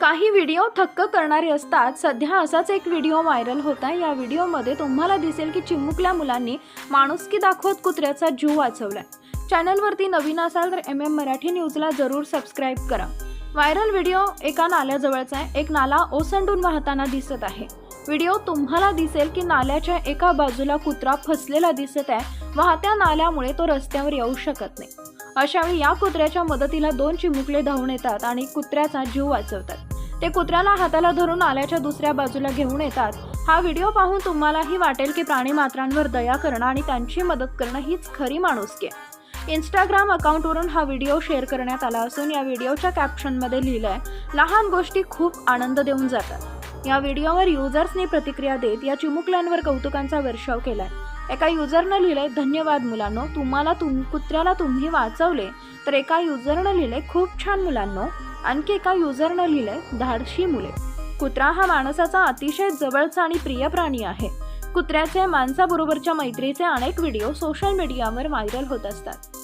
काही व्हिडिओ थक्क करणारे असतात. सध्या असाच एक व्हिडिओ व्हायरल होत आहे. या व्हिडिओमध्ये तुम्हाला दिसेल की चिमुकल्या मुलांनी माणुसकी दाखवत कुत्र्याचा जीव वाचवलाय. चॅनलवरती नवीन असाल तर एम एम मराठी न्यूजला जरूर सबस्क्राईब करा. व्हायरल व्हिडिओ एका नाल्याजवळचा आहे. एक नाला ओसंडून वाहताना दिसत आहे. व्हिडिओ तुम्हाला दिसेल की नाल्याच्या एका बाजूला कुत्रा फसलेला दिसत आहे. वाहत्या नाल्यामुळे तो रस्त्यावर येऊ शकत नाही. अशावेळी या कुत्र्याच्या मदतीला दोन चिमुकले धावून येतात आणि कुत्र्याचा जीव वाचवतात. ते कुत्र्याला हाताला धरून आल्याच्या दुसऱ्या बाजूला घेऊन येतात. हा व्हिडिओ पाहून तुम्हालाही वाटेल की प्राणी मात्रांवर दया करणं आणि त्यांची मदत करणं हीच खरी माणुसकी आहे. इंस्टाग्राम अकाउंटवरून हा व्हिडिओ शेअर करण्यात आला असून या व्हिडिओच्या कॅप्शनमध्ये लिहिलंय लहान गोष्टी खूप आनंद देऊन जातात. या व्हिडिओवर युजर्सनी प्रतिक्रिया देत या चिमुकल्यांवर कौतुकांचा वर्षाव केलाय. एका युजरनं लिहिलंय धन्यवाद मुलांनो तुम्हाला तुम कुत्र्याला तुम्ही वाचवले तर एका युजरनं लिहिलंय खूप छान मुलांनो. आणखी एका युजरनं लिहिलंय धाडशी मुले. कुत्रा हा माणसाचा अतिशय जवळचा आणि प्रिय प्राणी आहे. कुत्र्याचे माणसाबरोबरच्या मैत्रीचे अनेक व्हिडिओ सोशल मीडियावर व्हायरल होत असतात.